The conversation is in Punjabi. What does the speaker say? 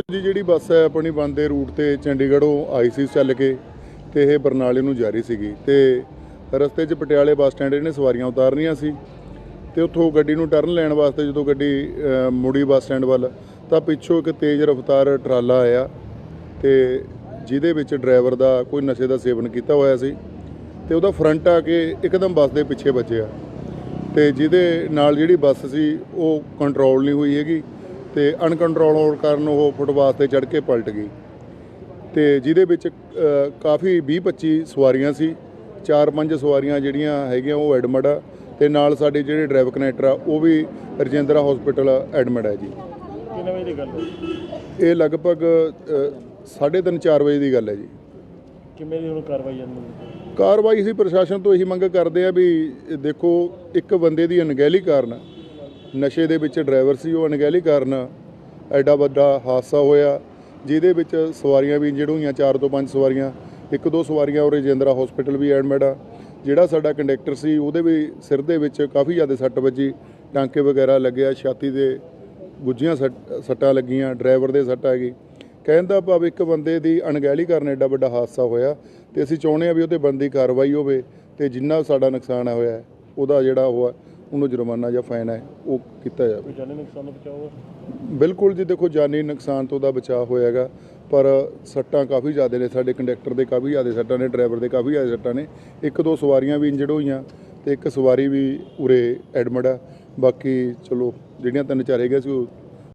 ਜੀ, ਜਿਹੜੀ ਬੱਸ ਹੈ ਆਪਣੀ ਬੰਦੇ ਰੂਟ ਤੇ ਚੰਡੀਗੜ੍ਹੋਂ ਆਈ ਸੀ ਚੱਲ ਕੇ ਤੇ ਇਹ ਬਰਨਾਲੇ ਨੂੰ ਜਾ ਰਹੀ ਸੀਗੀ ਤੇ ਰਸਤੇ 'ਚ ਪਟਿਆਲੇ ਬੱਸ ਸਟੈਂਡ ਇਹਨੇ ਸਵਾਰੀਆਂ ਉਤਾਰਨੀਆਂ ਸੀ ਤੇ ਉੱਥੋਂ ਗੱਡੀ ਨੂੰ ਟਰਨ ਲੈਣ ਵਾਸਤੇ ਜਦੋਂ ਗੱਡੀ ਮੁੜੀ ਬੱਸ ਸਟੈਂਡ ਵੱਲ, ਤਾਂ ਪਿੱਛੋਂ ਇੱਕ ਤੇਜ਼ ਰਫ਼ਤਾਰ ਟਰਾਲਾ ਆਇਆ ਤੇ ਜਿਹਦੇ ਵਿੱਚ ਡਰਾਈਵਰ ਦਾ ਕੋਈ ਨਸ਼ੇ ਦਾ ਸੇਵਨ ਕੀਤਾ ਹੋਇਆ ਸੀ ਤੇ ਉਹਦਾ ਫਰੰਟ ਆ ਕੇ ਇੱਕਦਮ ਬੱਸ ਦੇ ਪਿੱਛੇ ਵੱਜਿਆ ਤੇ ਜਿਹਦੇ ਨਾਲ ਜਿਹੜੀ ਬੱਸ ਸੀ ਉਹ ਕੰਟਰੋਲ ਨਹੀਂ ਹੋਈ ਹੈਗੀ ਤੇ ਅਨਕੰਟਰੋਲ ਹੋਣ ਕਾਰਨ ਉਹ ਫੁੱਟਪਾਥ ਤੇ ਚੜ੍ਹ ਕੇ ਪਲਟ ਗਈ। ਤੇ ਜਿਹਦੇ ਵਿੱਚ ਕਾਫੀ 20-25 ਸਵਾਰੀਆਂ ਸੀ। ਚਾਰ ਪੰਜ ਸਵਾਰੀਆਂ ਜਿਹੜੀਆਂ ਹੈਗੀਆਂ ਉਹ ਐਡਮਿਟ ਆ ਤੇ ਨਾਲ ਸਾਡੇ ਜਿਹੜੇ ਡਰਾਈਵਰ ਕਨੈਕਟਰ ਆ ਉਹ ਵੀ ਰਜਿੰਦਰਾ ਹਸਪੀਟਲ ਐਡਮਿਟ ਹੈ ਜੀ। ਕਿੰਨੇ ਵਜੇ ਦੀ ਗੱਲ ਹੈ? ਇਹ ਲਗਭਗ 3:30 4 ਵਜੇ ਦੀ ਗੱਲ ਹੈ ਜੀ। ਕਿਵੇਂ ਦੀ ਹੁਣ ਕਾਰਵਾਈ ਜਾਂਦੀ ਕਾਰਵਾਈ ਸੀ ਪ੍ਰਸ਼ਾਸਨ ਤੋਂ ਇਹੀ ਮੰਗ ਕਰਦੇ ਆ ਵੀ ਦੇਖੋ ਇੱਕ ਬੰਦੇ ਦੀ ਅਣਗਹਿਲੀ ਕਾਰਨ ਨਸ਼ੇ ਦੇ ਵਿੱਚ ਡਰਾਈਵਰ ਸੀ ਉਹ ਅਣਗਹਿਲੀ ਕਾਰਨ ਐਡਾ ਵੱਡਾ ਹਾਦਸਾ ਹੋਇਆ ਜਿਹਦੇ ਵਿੱਚ ਸਵਾਰੀਆਂ ਵੀ ਇੰਜਰਡ ਹੋਈਆਂ ਚਾਰ ਤੋਂ ਪੰਜ ਸਵਾਰੀਆਂ ਇੱਕ ਦੋ ਸਵਾਰੀਆਂ ਉਹ ਰਜਿੰਦਰਾ ਹਸਪੀਟਲ ਵੀ ਐਡਮਿਟ ਆ। ਜਿਹੜਾ ਸਾਡਾ ਕੰਡਕਟਰ ਸੀ ਉਹਦੇ ਵੀ ਸਿਰ ਦੇ ਵਿੱਚ ਕਾਫੀ ਜ਼ਿਆਦਾ ਸੱਟ ਵੱਜੀ ਟਾਂਕੇ ਵਗੈਰਾ ਲੱਗਿਆ ਛਾਤੀ ਦੇ ਗੁੱਜੀਆਂ ਸੱਟ- ਸੱਟਾਂ ਲੱਗੀਆਂ ਡਰਾਈਵਰ ਦੇ ਸੱਟ ਆ ਗਈ। ਕਹਿਣ ਦਾ ਭਾਵ ਇੱਕ ਬੰਦੇ ਦੀ ਅਣਗਹਿਲੀ ਕਾਰਨ ਐਡਾ ਵੱਡਾ ਹਾਦਸਾ ਹੋਇਆ ਤੇ ਅਸੀਂ ਚਾਹੁੰਦੇ ਹਾਂ ਵੀ ਉਹਤੇ ਬੰਦੀ ਕਾਰਵਾਈ ਹੋਵੇ ਤੇ ਜਿੰਨਾ ਸਾਡਾ ਨੁਕਸਾਨ ਹੋਇਆ ਉਹਦਾ ਜਿਹੜਾ ਉਹ ਹੈ, ਉਹਨੂੰ ਜੁਰਮਾਨਾ ਜਾਂ ਫਾਈਨ ਹੈ ਉਹ ਕੀਤਾ ਜਾਵੇ। ਜਾਨੀ ਨੁਕਸਾਨ ਤੋਂ ਬਚਾਓ ਬਿਲਕੁਲ ਜੀ ਦੇਖੋ ਜਾਨੀ ਨੁਕਸਾਨ ਤੋਂ ਦਾ ਬਚਾਅ ਹੋਇਆਗਾ ਪਰ ਸੱਟਾਂ ਕਾਫੀ ਜ਼ਿਆਦਾ ਨੇ ਸਾਡੇ ਕੰਡਕਟਰ ਦੇ ਕਾਫੀ ਜ਼ਿਆਦਾ ਸੱਟਾਂ ਨੇ ਡਰਾਈਵਰ ਦੇ ਕਾਫੀ ਜ਼ਿਆਦਾ ਸੱਟਾਂ ਨੇ। ਇੱਕ ਦੋ ਸਵਾਰੀਆਂ ਵੀ ਇੰਜਰਡ ਹੋਈਆਂ ਤੇ ਇੱਕ ਸਵਾਰੀ ਵੀ ਉਰੇ ਐਡਮਿਟ ਆ। ਬਾਕੀ ਚਲੋ ਜਿਹੜੀਆਂ ਤਿੰਨ ਚਾਰ ਹੈਗੇ ਸੀ ਉਹ